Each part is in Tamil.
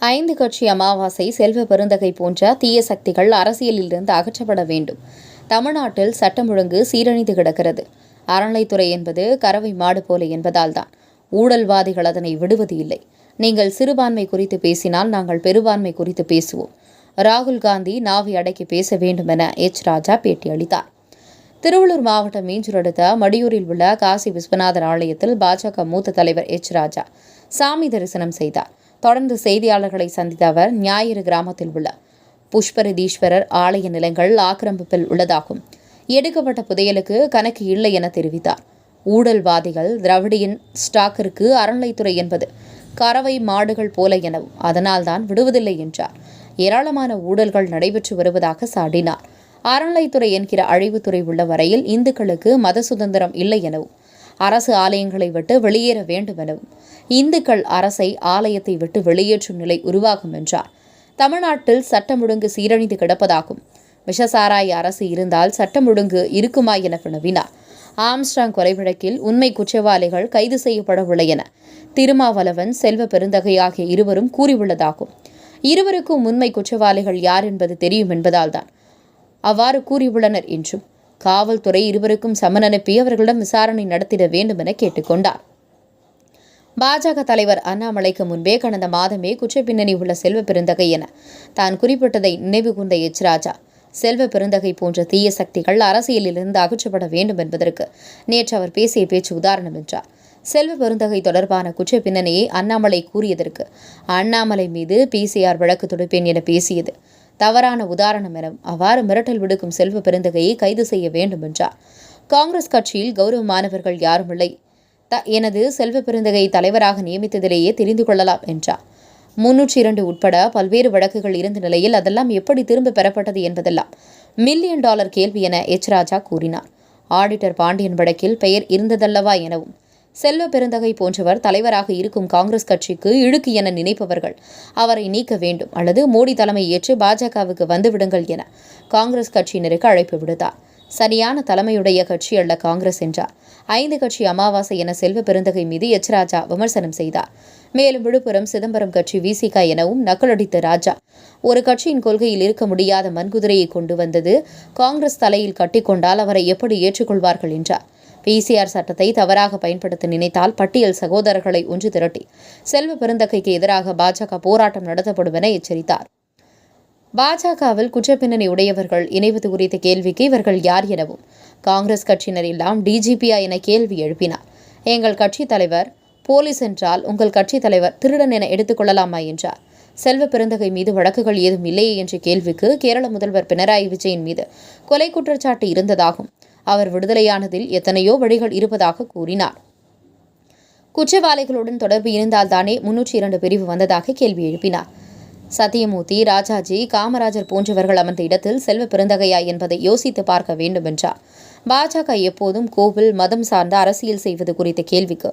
ஐந்து கட்சி அமாவாசை செல்வ பெருந்தகை போன்ற தீய சக்திகள் அரசியலிலிருந்து அகற்றப்பட வேண்டும். தமிழ்நாட்டில் சட்டம் ஒழுங்கு சீரழிந்து கிடக்கிறது. அறநிலைத்துறை என்பது கறவை மாடு போல என்பதால்தான் ஊழல்வாதிகள் அதனை விடுவது இல்லை. நீங்கள் சிறுபான்மை குறித்து பேசினால் நாங்கள் பெரும்பான்மை குறித்து பேசுவோம். ராகுல் காந்தி நாவை அடக்கி பேச வேண்டும் என எச். ராஜா பேட்டியளித்தார். திருவள்ளூர் மாவட்டம் மீஞ்சூர் அடுத்த மடியூரில் உள்ள காசி விஸ்வநாதர் ஆலயத்தில் பாஜக மூத்த தலைவர் எச். ராஜா சாமி தரிசனம் செய்தார். தொடர்ந்து செய்தியாளர்களை சந்தித்த அவர் ஞாயிறு கிராமத்தில் உள்ள புஷ்பரதீஸ்வரர் ஆலய நிலங்கள் ஆக்கிரமிப்பில் உள்ளதாகும். எடுக்கப்பட்ட புதையலுக்கு கணக்கு இல்லை என தெரிவித்தார். ஊழல்வாதிகள் திராவிடியின் ஸ்டாக்கிற்கு அறநிலைத்துறை என்பது கறவை மாடுகள் போல எனவும் அதனால்தான் விடுவதில்லை என்றார். ஏராளமான ஊழல்கள் நடைபெற்று வருவதாக சாடினார். அறநிலைத்துறை என்கிற அழிவுத்துறை உள்ள வரையில் இந்துக்களுக்கு மத சுதந்திரம் இல்லை எனவும் அரசு ஆலயங்களை விட்டு வெளியேற வேண்டும் எனவும் இந்துக்கள் அரசை ஆலயத்தை விட்டு வெளியேற்றும் நிலை உருவாகும் என்றார். தமிழ்நாட்டில் சட்டம் ஒழுங்கு சீரழிந்து கிடப்பதாகும். விஷசாராய அரசு இருந்தால் சட்டம் ஒழுங்கு இருக்குமா என வினவினார். ஆம்ஸ்டாங் கொலை வழக்கில் உண்மை குற்றவாளிகள் கைது செய்யப்படவில்லை என திருமாவளவன் செல்வ பெருந்தகை ஆகிய இருவரும் கூறியுள்ளதாகும். இருவருக்கும் உண்மை குற்றவாளிகள் யார் என்பது தெரியும் என்பதால்தான் அவ்வாறு கூறியுள்ளனர் என்றும் காவல்துறை இருவருக்கும் சமன் அனுப்பி அவர்களிடம் விசாரணை நடத்திட வேண்டும் என கேட்டுக்கொண்டார். பாஜக தலைவர் அண்ணாமலைக்கு முன்பே கடந்த மாதமே குற்றப்பின்னணி உள்ள செல்வ பெருந்தகை என தான் குறிப்பிட்டதை நினைவு கூர்ந்த எச். ராஜா செல்வ பெருந்தகை போன்ற தீய சக்திகள் அரசியலிலிருந்து அகற்றப்பட வேண்டும் என்பதற்கு நேற்று அவர் பேசிய பேச்சு உதாரணம் என்றார். செல்வ பெருந்தகை தொடர்பான குற்ற பின்னணியை அண்ணாமலை கூறியதற்கு அண்ணாமலை மீது பிசிஆர் வழக்கு தொடுப்பேன் என பேசியது. தவறான உதாரணம் என அவ்வாறு மிரட்டல் விடுக்கும் செல்வ பெருந்தகையை கைது செய்ய வேண்டும் என்றார். காங்கிரஸ் கட்சியில் கௌரவமானவர்கள் யாரும் இல்லை. த எனது செல்வ பெருந்தகை தலைவராக நியமித்ததிலேயே தெரிந்து கொள்ளலாம் என்றார். முன்னூற்றி இரண்டு உட்பட பல்வேறு வழக்குகள் இருந்த நிலையில் அதெல்லாம் எப்படி திரும்ப பெறப்பட்டது என்பதெல்லாம் மில்லியன் டாலர் கேள்வி என எச். ராஜா கூறினார். ஆடிட்டர் பாண்டியன் வழக்கில் பெயர் இருந்ததல்லவா எனவும் செல்வ பெருந்தகை போன்றவர் தலைவராக இருக்கும் காங்கிரஸ் கட்சிக்கு இழுக்கு என நினைப்பவர்கள் அவரை நீக்க வேண்டும் அல்லது மோடி தலைமை ஏற்று பாஜகவுக்கு வந்துவிடுங்கள் என காங்கிரஸ் கட்சியினருக்கு அழைப்பு விடுத்தார். சரியான தலைமையுடைய கட்சி அல்ல காங்கிரஸ் என்றார். ஐந்து கட்சி அமாவாசை என செல்வ பெருந்தகை மீது எச். ராஜா விமர்சனம் செய்தார். மேலும் விழுப்புரம் சிதம்பரம் கட்சி விசிக எனவும் நக்கலடித்த ராஜா ஒரு கட்சியின் கொள்கையில் இருக்க முடியாத மண்குதிரையை கொண்டு வந்தது காங்கிரஸ் தலையில் கட்டிக்கொண்டால் அவரை எப்படி ஏற்றுக்கொள்வார்கள் என்றார். பிசிஆர் சட்டத்தை தவறாக பயன்படுத்த நினைத்தால் பட்டியல் சகோதரர்களை ஒன்று திரட்டி செல்வ பெருந்தகைக்கு எதிராக பாஜக போராட்டம் நடத்தப்படும் என எச்சரித்தார். பாஜகவில் குற்றப்பின்னணி உடையவர்கள் இணைவது குறித்த கேள்விக்கு இவர்கள் யார் எனவும் காங்கிரஸ் கட்சியினர் எல்லாம் டிஜிபியா என கேள்வி எழுப்பினார். எங்கள் கட்சி தலைவர் போலீஸ் என்றால் உங்கள் கட்சி தலைவர் திருடன் என எடுத்துக்கொள்ளலாமா என்றார். செல்வ பெருந்தகை மீது வழக்குகள் ஏதும் இல்லையே? என்ற கேள்விக்கு கேரள முதல்வர் பினராயி விஜயன் மீது கொலை குற்றச்சாட்டு இருந்ததாகும். அவர் விடுதலையானதில் எத்தனையோ வழிகள் இருப்பதாக கூறினார். குற்றவாளிகளுடன் தொடர்பு இருந்தால்தானே முன்னூற்றி இரண்டு பிரிவு வந்ததாக கேள்வி எழுப்பினார். சத்தியமூர்த்தி ராஜாஜி காமராஜர் போன்றவர்கள் அமர்ந்த இடத்தில் செல்வ பெருந்தகையா என்பதை யோசித்து பார்க்க வேண்டும் என்றார் பாஜக எப்போதும் கோவில் மதம் சார்ந்த அரசியல் செய்வது குறித்த கேள்விக்கு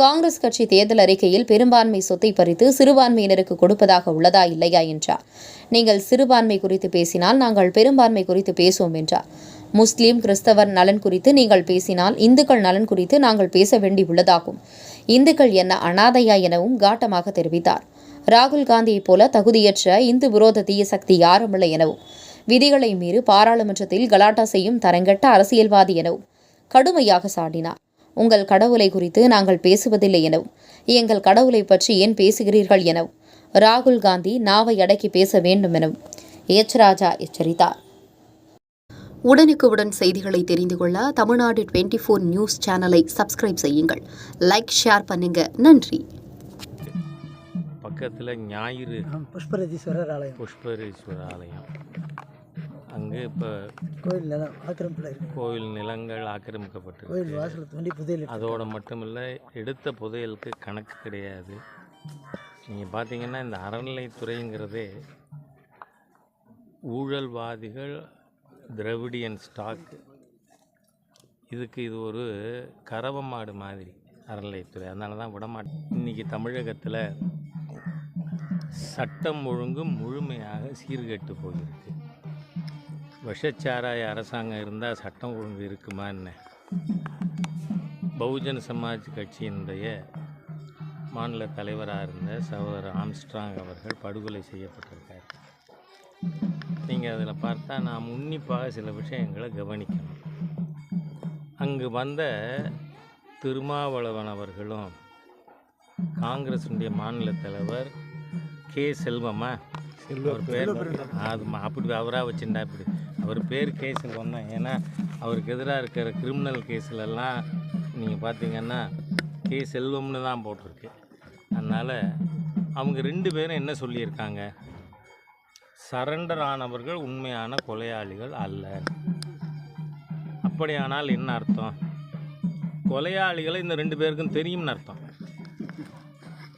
காங்கிரஸ் கட்சி தேர்தல் அறிக்கையில் பெரும்பான்மை சொத்தை பறித்து சிறுபான்மையினருக்கு கொடுப்பதாக உள்ளதா இல்லையா என்றார். நீங்கள் சிறுபான்மை குறித்து பேசினால் நாங்கள் பெரும்பான்மை குறித்து பேசுவோம் என்றார். முஸ்லிம் கிறிஸ்தவர் நலன் குறித்து நீங்கள் பேசினால் இந்துக்கள் நலன் குறித்து நாங்கள் பேச வேண்டி உள்ளதாகும். இந்துக்கள் என்ன அனாதையா எனவும் காட்டமாக தெரிவித்தார். ராகுல் காந்தியைப் போல தகுதியற்ற இந்து விரோத தீய சக்தி யாருமில்லை எனவும் விதிகளை மீறி பாராளுமன்றத்தில் கலாட்டா செய்யும் தரங்கெட்ட அரசியல்வாதி எனவும் கடுமையாக சாடினார். உங்கள் கடவுளை குறித்து நாங்கள் பேசுவதில்லை எனவும் எங்கள் கடவுளை பற்றி ஏன் பேசுகிறீர்கள் எனவும் ராகுல் காந்தி நாவை அடக்கி பேச வேண்டும் எனவும் எச் ராஜா எச்சரித்தார். உடனுக்குடன் செய்திகளை தெரிந்து கொள்ள தமிழ்நாடு டுவெண்ட்டி ஃபோர் நியூஸ் சேனலை சப்ஸ்கிரைப் செய்யுங்கள். லைக் ஷேர் பண்ணுங்க. நன்றி. பக்கத்தில் ஞாயிறு புஷ்பரதீஸ்வரர் ஆலயம். புஷ்பரீஸ்வரர் ஆலயம். அங்கே இப்போ கோயில் நிலம் ஆக்கிரமிப்பில் கோயில் நிலங்கள் ஆக்கிரமிக்கப்பட்டு கோயில் வாசல் தோண்டி புதையல் இருக்கு. அதோடு மட்டுமில்ல எடுத்த புதையலுக்கு கணக்கு கிடையாது. நீங்கள் பார்த்தீங்கன்னா இந்த அறநிலைத்துறைங்கிறதே ஊழல்வாதிகள் திரவிடியன் ஸ்டாக். இதுக்கு இது ஒரு கறவை மாடு மாதிரி அறநிலையத்துறை. அதனால தான் விடமாட்டேன் இன்றைக்கி தமிழகத்தில் சட்டம் ஒழுங்கு முழுமையாக சீர்கெட்டு போயிருக்கு. விஷச்சாராய அரசாங்கம் இருந்தால் சட்டம் ஒழுங்கு இருக்குமா என்ன? பகுஜன் சமாஜ் கட்சியினுடைய மாநில தலைவராக இருந்த சகோதரர் ஆம்ஸ்ட்ராங் அவர்கள் படுகொலை செய்யப்பட்டிருக்கார். நீங்கள் அதில் பார்த்தா நாம் உன்னிப்பாக சில விஷயங்களை கவனிக்கணும். அங்கு வந்த திருமாவளவன் அவர்களும் காங்கிரஸினுடைய மாநில தலைவர் கே. செல்வமா அவர் பேர். அது ம- அப்படி அவராக வச்சுட்டா இப்படி. அவர் பேர் கே. செல்வம் தான். ஏன்னா அவருக்கு எதிராக இருக்கிற கிரிமினல் கேஸ்லெல்லாம் நீங்கள் பார்த்தீங்கன்னா கே. செல்வம்னு தான் போட்டிருக்கு. அதனால் அவங்க ரெண்டு பேரும் என்ன சொல்லியிருக்காங்க? சரண்டர் ஆனவர்கள் உண்மையான கொலையாளிகள் அல்ல. அப்படியானால் என்ன அர்த்தம்? கொலையாளிகளை இந்த ரெண்டு பேருக்கும் தெரியும்னு அர்த்தம்.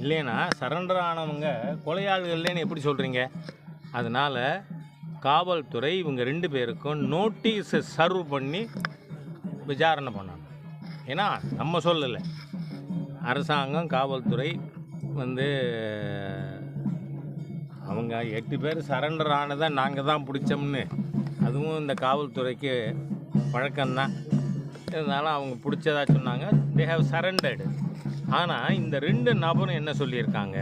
இல்லைன்னா சரண்டர் ஆனவங்க கொலையாளிகள்லேன்னு எப்படி சொல்கிறீங்க அதனால் காவல்துறை இவங்க ரெண்டு பேருக்கும் நோட்டீஸை சர்வ் பண்ணி விசாரணை பண்ணாங்க ஏன்னா நம்ம சொல்லலை. அரசாங்கம் காவல்துறை வந்து அவங்க எட்டு பேர் சரண்டர் ஆனதை நாங்கள் தான் பிடிச்சோம்னு. அதுவும் இந்த காவல்துறைக்கு பழக்கம்தான். இருந்தாலும் அவங்க பிடிச்சதா சொன்னாங்க. தே ஹவ் சரண்டர்டு ஆனால் இந்த ரெண்டு நபரும் என்ன சொல்லியிருக்காங்க?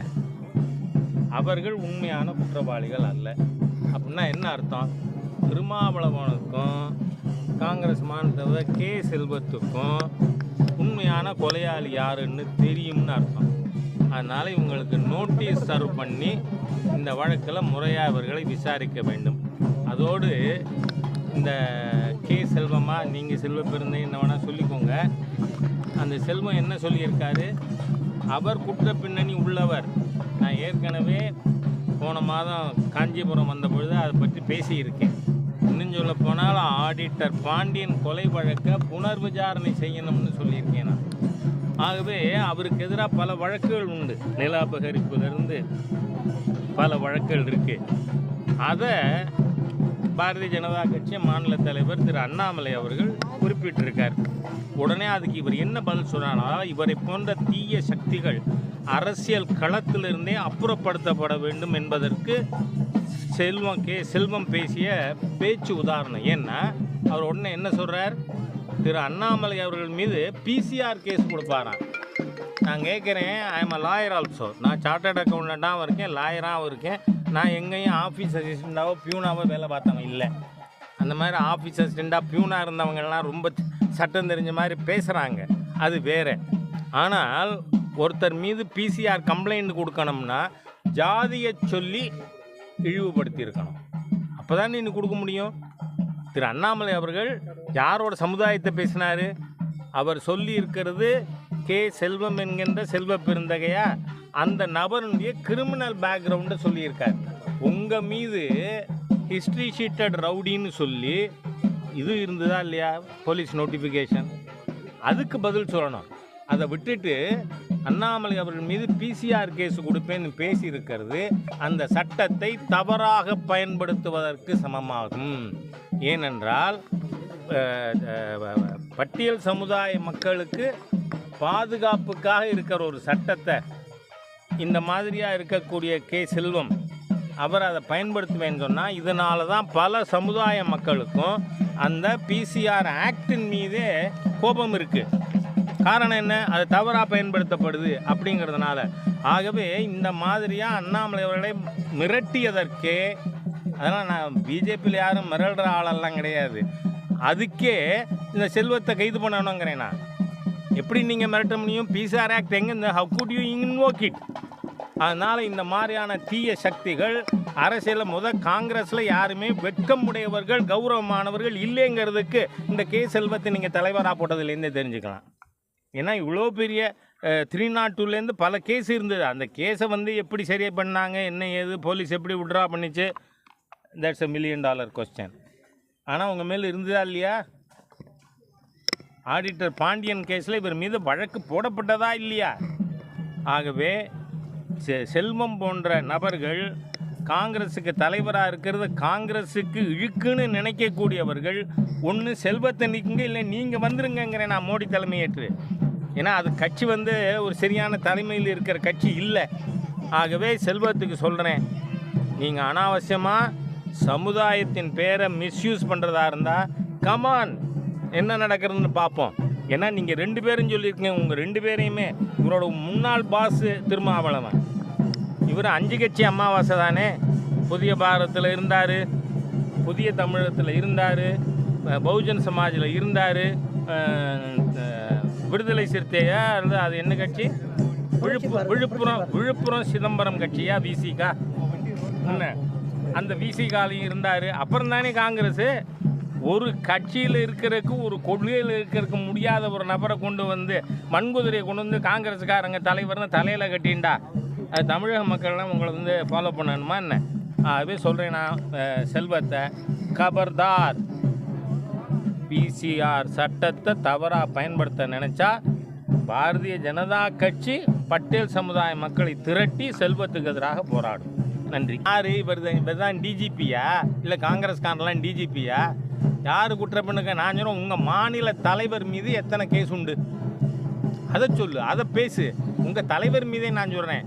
அவர்கள் உண்மையான குற்றவாளிகள் அல்ல. அப்படின்னா என்ன அர்த்தம்? திருமாவளவனுக்கும் காங்கிரஸ் மாநிலத்தவர் கே செல்வத்துக்கும் உண்மையான கொலையாளி யாருன்னு தெரியும்னு அர்த்தம். அதனால் இவங்களுக்கு நோட்டீஸ் சர்வ் பண்ணி இந்த வழக்கில் முறையாக இவர்களை விசாரிக்க வேண்டும். அதோடு இந்த கே செல்வமா நீங்கள் செல்வ பிறந்த என்ன வேணால் சொல்லிக்கோங்க. அந்த செல்வம் என்ன சொல்லியிருக்காரு? அவர் குற்ற பின்னணி உள்ளவர். நான் ஏற்கனவே போன மாதம் காஞ்சிபுரம் வந்த பொழுது அதை பற்றி பேசியிருக்கேன். இன்னும் சொல்ல போனால் ஆடிட்டர் பாண்டியன் கொலை வழக்கை புனர் விசாரணை செய்யணும்னு சொல்லியிருக்கேன் நான். ஆகவே அவருக்கு எதிராக பல வழக்குகள் உண்டு. நில அபகரிப்புலேருந்து பல வழக்குகள் இருக்குது அதை பாரதிய ஜனதா கட்சி மாநில தலைவர் திரு அண்ணாமலை அவர்கள் குறிப்பிட்டிருக்கார். உடனே அதுக்கு இவர் என்ன பதில் சொன்னாரா இவரை போன்ற தீய சக்திகள் அரசியல் களத்திலிருந்தே அப்புறப்படுத்தப்பட வேண்டும் என்பதற்கு செல்வம் கே செல்வம் பேசிய பேச்சு உதாரணம். ஏன்னா அவர் உடனே என்ன சொல்கிறார் திரு அண்ணாமலை அவர்கள் மீது பிசிஆர் கேஸ் கொடுப்பாராம் நான் கேட்குறேன் I am a lawyer also நான் சார்ட்டர்ட் அக்கௌண்டண்ட்டாகவும் இருக்கேன் லாயராகவும் இருக்கேன். நான் எங்கேயும் ஆஃபீஸ் அசிஸ்டண்ட்டாவோ பியூனாவோ வேலை பார்த்தவன் இல்லை. அந்த மாதிரி ஆஃபீஸ் அசிஸ்டண்ட்டாக பியூனாக இருந்தவங்கெல்லாம் ரொம்ப சட்டம் தெரிஞ்ச மாதிரி பேசுகிறாங்க அது வேற. ஆனால் ஒருத்தர் மீது பிசிஆர் கம்ப்ளைண்ட் கொடுக்கணும்னா ஜாதியை சொல்லி இழிவுபடுத்தியிருக்கணும். அப்போ தான் நீ கொடுக்க முடியும். திரு அண்ணாமலை அவர்கள் யாரோட சமுதாயத்தை பேசினார்? அவர் சொல்லி இருக்கிறது கே செல்வம் என்கின்ற செல்வ பெருந்தகையா அந்த நபருடைய கிரிமினல் பேக்ரவுண்டை சொல்லியிருக்கார். உங்கள் மீது ஹிஸ்ட்ரி ஷீட்டட் ரவுடின்னு சொல்லி இது இருந்ததா இல்லையா? போலீஸ் நோட்டிஃபிகேஷன் அதுக்கு பதில் சொல்லணும். அதை விட்டுட்டு அண்ணாமலை அவர்கள் மீது பிசிஆர் கேஸ் கொடுப்பேன்னு பேசியிருக்கிறது. அந்த சட்டத்தை தவறாக பயன்படுத்துவதற்கு சமமாகும். ஏனென்றால் பட்டியல் சமுதாய மக்களுக்கு பாதுகாப்புக்காக இருக்கிற ஒரு சட்டத்தை இந்த மாதிரியாக இருக்கக்கூடிய கே. செல்வம் அவர் அதை பயன்படுத்துவேன்னு சொன்னால் இதனால தான் பல சமுதாய மக்களுக்கும் அந்த பிசிஆர் ஆக்டின் மீதே கோபம் இருக்குது காரணம் என்ன? அது தவறாக பயன்படுத்தப்படுது அப்படிங்கிறதுனால. ஆகவே இந்த மாதிரியாக அண்ணாமலை அவர்களை மிரட்டியதற்கே அதெல்லாம் நான் பிஜேபியில் யாரும் மிரடுற ஆளெல்லாம் கிடையாது. அதுக்கே இந்த செல்வத்தை கைது பண்ணணுங்கிறேன் நான். எப்படி நீங்கள் மிரட்ட முடியும்? பிசிஆர் ஆக்ட் எங்கே இந்த how could you invoke it அதனால் இந்த மாதிரியான தீய சக்திகள் அரசியலில் முத காங்கிரஸில் யாருமே வெட்கமுடையவர்கள் கௌரவமானவர்கள் இல்லைங்கிறதுக்கு இந்த கே செல்வத்தை நீங்கள் தலைவராக போட்டதுலேருந்தே தெரிஞ்சுக்கலாம். ஏன்னா இவ்வளோ பெரிய த்ரீ நாட் டூலேருந்து பல கேஸ் இருந்தது. அந்த கேஸை வந்து எப்படி சரியாக பண்ணாங்க என்ன ஏது போலீஸ் எப்படி விட்ரா பண்ணிச்சு? That's a million dollar question ஆனால் உங்கள் மேலே இருந்ததா இல்லையா? ஆடிட்டர் பாண்டியன் கேஸில் இவர் மீது வழக்கு போடப்பட்டதா இல்லையா? ஆகவே செ செல்வம் போன்ற நபர்கள் காங்கிரஸுக்கு தலைவராக இருக்கிறது காங்கிரஸுக்கு இழுக்குன்னு நினைக்கக்கூடியவர்கள் ஒன்று செல்வத்தை நிற்குங்க இல்லை நீங்கள் வந்துருங்கங்கிறேன் நான் மோடி தலைமையேற்று. ஏன்னா அது கட்சி வந்து ஒரு சரியான தலைமையில் இருக்கிற கட்சி இல்லை. ஆகவே செல்வத்துக்கு சொல்கிறேன் நீங்கள் அனாவசியமாக சமுதாயத்தின் பேரை மிஸ்யூஸ் பண்ணுறதா இருந்தால் கமான் என்ன நடக்கிறதுன்னு பார்ப்போம். ஏன்னா நீங்கள் ரெண்டு பேரும் சொல்லியிருக்கீங்க உங்கள் ரெண்டு பேரையுமே. இவரோட முன்னாள் பாஸு திருமாவளவன். இவர் அஞ்சு கட்சி அமாவாசை தானே. புதிய பாரதத்தில் இருந்தார் புதிய தமிழகத்தில் இருந்தார் பகுஜன் சமாஜில் இருந்தார் விடுதலை சிறுத்தையா அல்லது அது என்ன கட்சி? விழுப்புரம் விழுப்புரம் விழுப்புரம் சிதம்பரம் கட்சியா விசிகா என்ன? அந்த விசிகாலையும் இருந்தார். அப்புறம் தானே காங்கிரஸ். ஒரு கட்சியில் இருக்கிறதுக்கு ஒரு கொள்கையில் இருக்கிறதுக்கு முடியாத ஒரு நபரை கொண்டு வந்து மண்குதிரையை கொண்டு வந்து காங்கிரஸுக்காரங்க தலைவர்னு தலையில் கட்டிண்டா அது தமிழக மக்கள்லாம் உங்களை வந்து ஃபாலோ பண்ணணுமா என்ன? அதுவே சொல்கிறேன் நான் செல்வத்தை. கபர்தார். பிசிஆர் சட்டத்தை தவறாக பயன்படுத்த நினச்சா பாரதிய ஜனதா கட்சி பட்டேல் சமுதாய மக்களை திரட்டி செல்வத்துக்கு எதிராக போராடும். நன்றி. யார்? இவர் இவர் தான் டிஜிபியா இல்லை காங்கிரஸ்காரலாம் டிஜிபியா யார் குற்றப்பண்ணுக்க நான் சொல்கிறேன் உங்கள் மாநில தலைவர் மீது எத்தனை கேஸ் உண்டு? அதை சொல்லு அதை பேசு. உங்கள் தலைவர் மீதே நான் சொல்கிறேன்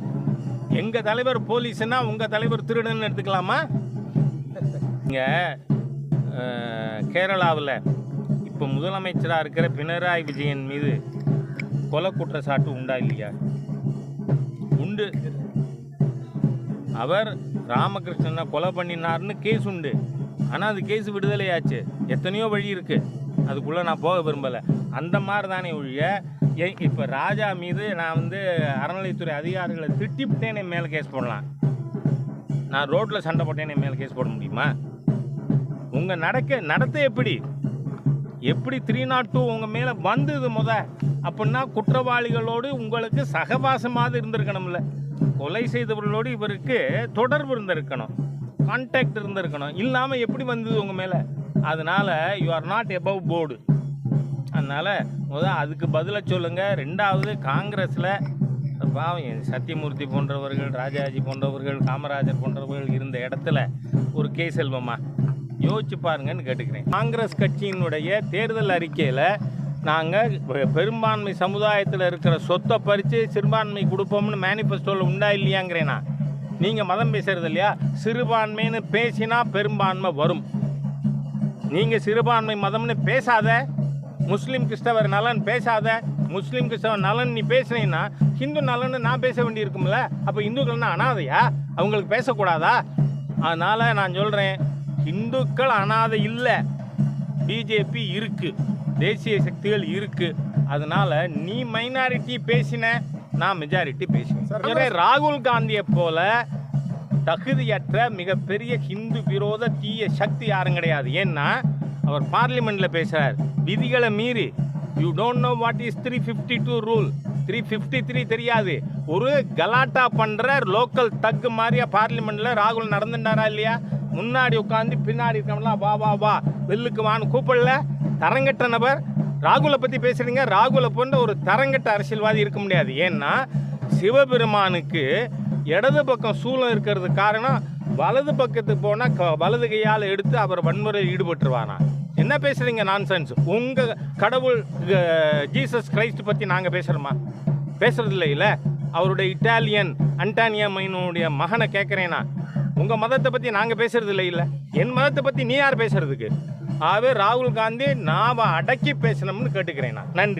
எங்கள் தலைவர் போலீஸ்னா உங்கள் தலைவர் திருடன்னு எடுத்துக்கலாமா? இங்கே கேரளாவில் இப்போ முதலமைச்சராக இருக்கிற பினராயி விஜயன் மீது கொலை குற்றச்சாட்டு உண்டா இல்லையா? உண்டு. அவர் ராமகிருஷ்ணனை கொலை பண்ணினார்னு கேஸ் உண்டு. ஆனால் அது கேஸ் விடுதலையாச்சு. எத்தனையோ வழி இருக்குது அதுக்குள்ளே நான் போக விரும்பலை. அந்த மாதிரி தானே ஒழிய ஏ இப்போ ராஜா மீது நான் வந்து அறநிலைத்துறை அதிகாரிகளை திட்டிவிட்டேன் என் மேலே கேஸ் போடலாம். நான் ரோட்டில் சண்டை போட்டேன் என் மேலே கேஸ் போட முடியுமா? உங்கள் நடக்க நடத்த எப்படி? எப்படி த்ரீ நாட் டூ உங்கள் மேலே வந்தது முத? அப்படின்னா குற்றவாளிகளோடு உங்களுக்கு சகவாசமாக இருந்திருக்கணும்ல. கொலை செய்தவர்களோடு இவருக்கு தொடர்பு இருந்திருக்கணும். கான்டாக்ட் இருந்திருக்கணும். இல்லாமல் எப்படி வந்தது உங்கள் மேலே? அதனால் you are not above board அதனால் முத அதுக்கு பதிலாக சொல்லுங்கள் ரெண்டாவது காங்கிரஸில் பாவம் சத்தியமூர்த்தி போன்றவர்கள் ராஜாஜி போன்றவர்கள் காமராஜர் போன்றவர்கள் இருந்த இடத்துல ஒரு கே செல்வமா யோசிச்சு பாருங்கன்னு கேட்டுக்கிறேன். காங்கிரஸ் கட்சியினுடைய தேர்தல் அறிக்கையில் நாங்கள் பெரும்பான்மை சமுதாயத்தில் இருக்கிற சொத்தை பறித்து சிறுபான்மை கொடுப்போம்னு மேனிஃபெஸ்டோவில் உண்டா இல்லையாங்கிறேனா நீங்கள் மதம் பேசுறது இல்லையா? சிறுபான்மைன்னு பேசினா பெரும்பான்மை வரும். நீங்கள் சிறுபான்மை மதம்னு பேசாத முஸ்லீம் கிறிஸ்தவர் நலன் பேசாத முஸ்லீம் கிறிஸ்தவர் நலன் நீ பேசுனீங்கன்னா ஹிந்து நலன்னு நான் பேச வேண்டியிருக்கும்ல? அப்போ இந்துக்கள்னா அனாதையா? அவங்களுக்கு பேசக்கூடாதா? அதனால் நான் சொல்கிறேன் இந்துக்கள் அனாதை இல்லை. பிஜேபி இருக்கு. தேசிய சக்திகள் இருக்கு. அதனால நீ மைனாரிட்டி பேசின நான் மெஜாரிட்டி பேசினேன். ராகுல் காந்தியை போல தகுதியற்ற மிகப்பெரிய ஹிந்து விரோத தீய சக்தி யாரும் கிடையாது. ஏன்னா அவர் பார்லிமெண்ட்ல பேசுறார். விதிகளை மீறி. You don't know what is three fifty two rule three fifty three தெரியாது. ஒரு கலாட்டா பண்ற லோக்கல் தக்கு மாதிரியா பார்லிமெண்ட்ல ராகுல் நடந்துட்டாரா இல்லையா? முன்னாடி உட்காந்து பின்னாடி இருக்கவங்களாம் வா வா வா வெல்லுக்கு வான்னு கூப்பிடல. தரங்கட்ட நபர். ராகுலை பற்றி பேசுகிறீங்க ராகுலை போன்ற ஒரு தரங்கட்ட அரசியல்வாதி இருக்க முடியாது. ஏன்னா சிவபெருமானுக்கு இடது பக்கம் சூழல் இருக்கிறது காரணம் வலது பக்கத்துக்கு போனால் க வலது கையால் எடுத்து அவர் வன்முறையில் ஈடுபட்டுருவானா என்ன பேசுறீங்க நான்சென்ஸ் உங்கள் கடவுள் ஜீசஸ் கிரைஸ்ட் பற்றி நாங்கள் பேசுகிறோமா பேசுறது இல்லை. அவருடைய இட்டாலியன் அண்டானியா மைனுடைய மகனை கேட்குறேனா உங்கள் மதத்தை பற்றி நாங்கள் பேசுறது இல்லை இல்லை. என் மதத்தை பற்றி நீ யார் பேசுறதுக்கு? ஆகவே ராகுல் காந்தி நாம் அடக்கி பேசணும்னு கேட்டுக்கிறேன் நான். நன்றி.